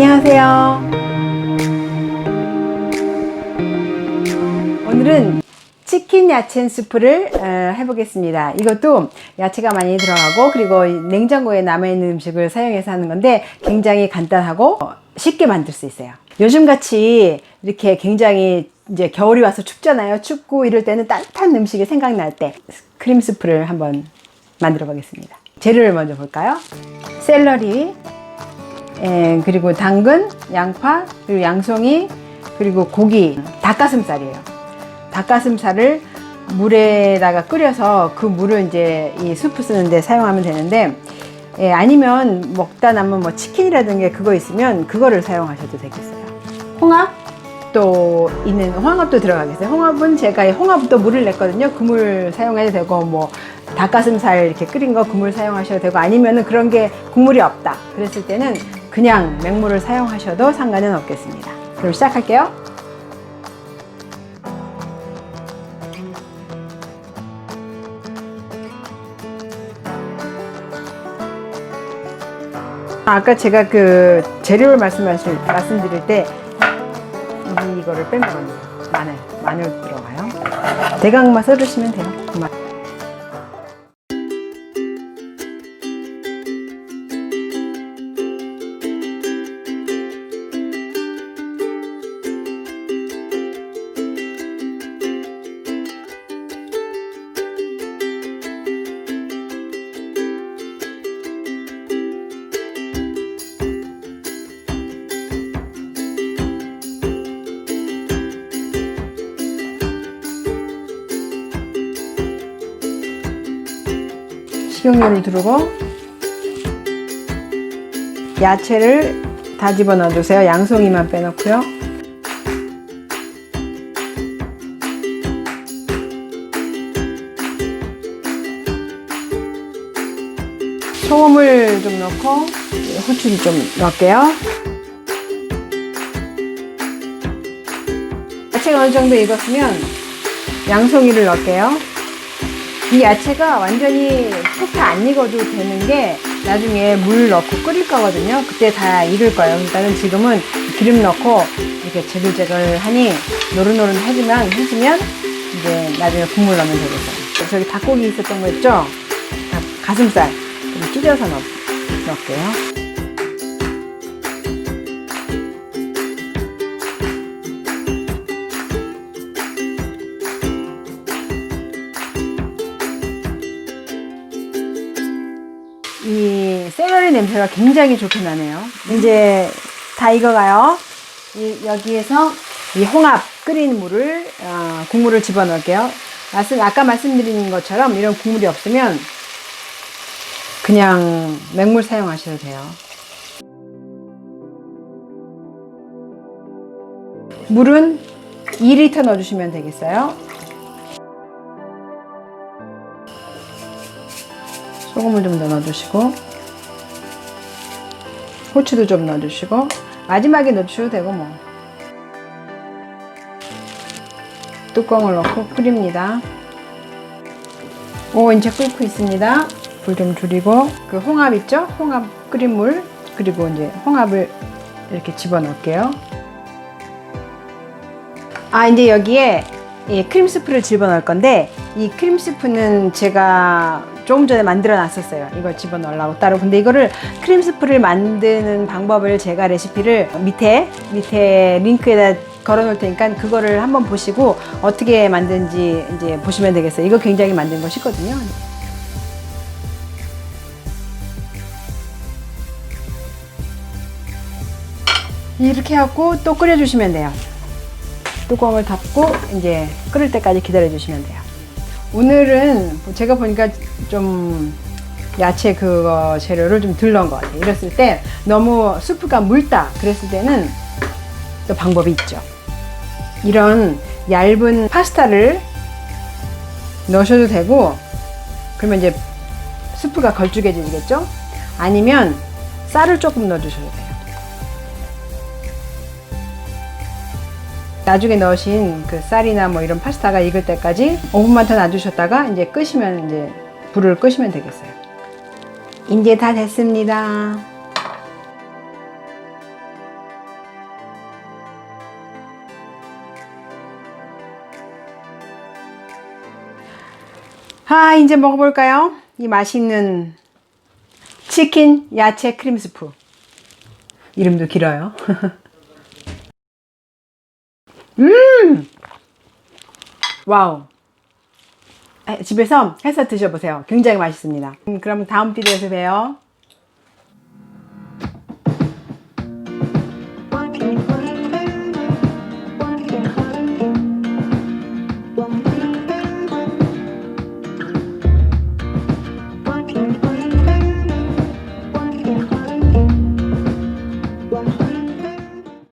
안녕하세요. 오늘은 치킨 야채 수프를 어, 해보겠습니다. 이것도 야채가 많이 들어가고 그리고 냉장고에 남아있는 음식을 사용해서 하는 건데 굉장히 간단하고 어, 쉽게 만들 수 있어요. 요즘 같이 이렇게 굉장히 이제 겨울이 와서 춥잖아요. 춥고 이럴 때는 따뜻한 음식이 생각날 때 크림 수프를 한번 만들어 보겠습니다. 재료를 먼저 볼까요? 샐러리, 예, 그리고 당근, 양파, 그리고 양송이, 그리고 고기, 닭가슴살이에요. 닭가슴살을 물에다가 끓여서 그 물을 이제 이 수프 쓰는데 사용하면 되는데, 예, 아니면 먹다 남은 뭐 치킨이라든가 그거 있으면 그거를 사용하셔도 되겠어요. 홍합? 또 있는 홍합도 들어가겠어요. 홍합은 제가 홍합도 물을 냈거든요. 그물 사용해도 되고 뭐 닭가슴살 이렇게 끓인 거 그물 사용하셔도 되고 아니면은 그런 게 국물이 없다. 그랬을 때는 그냥 맹물을 사용하셔도 상관은 없겠습니다. 그럼 시작할게요. 아까 제가 그 재료를 말씀하실, 말씀드릴 때 이거를 됩니다. 마늘, 마늘 들어가요. 대강만 썰으시면 돼요. 식용유를 두르고 야채를 다 집어 넣어 주세요. 양송이만 빼놓고요. 소금을 좀 넣고 후추를 좀 넣을게요. 야채가 어느 정도 익었으면 양송이를 넣을게요. 이 야채가 완전히 푹안 익어도 되는 게 나중에 물 넣고 끓일 거거든요. 그때 다 익을 거예요. 그러니까는 지금은 기름 넣고 이렇게 제글제글 하니 노릇노릇하지만 해주면 이제 나중에 국물 넣으면 되겠어요. 저기 닭고기 있었던 거 있죠? 닭, 가슴살 좀 찢어서 넣, 넣을게요. 이 샐러리 냄새가 굉장히 좋게 나네요. 이제 다 익어가요. 이, 여기에서 이 홍합 끓인 물을 어, 국물을 집어 넣을게요. 말씀 아까 말씀드린 것처럼 이런 국물이 없으면 그냥 맹물 사용하셔도 돼요. 물은 2리터 넣어주시면 되겠어요. 소금을 좀더 넣어주시고 후추도 좀 넣어주시고 마지막에 넣어주셔도 되고 뭐. 뚜껑을 넣고 끓입니다. 오 이제 끓고 있습니다. 불 좀 줄이고 그 홍합 있죠? 홍합 끓인 물. 그리고 이제 홍합을 이렇게 집어 넣을게요. 아 이제 여기에 이 크림 스프를 집어 넣을 건데 이 크림 스프는 제가 조금 전에 만들어 놨었어요. 이걸 집어 넣으려고 따로. 근데 이거를 크림 스프를 만드는 방법을 제가 레시피를 밑에 밑에 링크에다 걸어 놓을 테니까 그거를 한번 보시고 어떻게 만든지 이제 보시면 되겠어요. 이거 굉장히 만든 거 쉽거든요. 이렇게 하고 또 끓여 주시면 돼요. 뚜껑을 닫고 이제 끓을 때까지 기다려 주시면 돼요. 오늘은 제가 보니까 좀 야채 그거 재료를 좀 덜 넣은 것 같아요. 이랬을 때 너무 수프가 묽다 그랬을 때는 또 방법이 있죠. 이런 얇은 파스타를 넣으셔도 되고 그러면 이제 수프가 걸쭉해지겠죠? 아니면 쌀을 조금 넣어주셔도 돼요. 나중에 넣으신 그 쌀이나 뭐 이런 파스타가 익을 때까지 5분만 더 놔두셨다가 이제 끄시면 이제 불을 끄시면 되겠어요. 이제 다 됐습니다. 아, 이제 먹어볼까요? 이 맛있는 치킨 야채 크림 스프. 이름도 길어요. 음! 와우. 아, 집에서 해서 드셔보세요. 굉장히 맛있습니다. 음, 그럼 다음 비디오에서 봬요.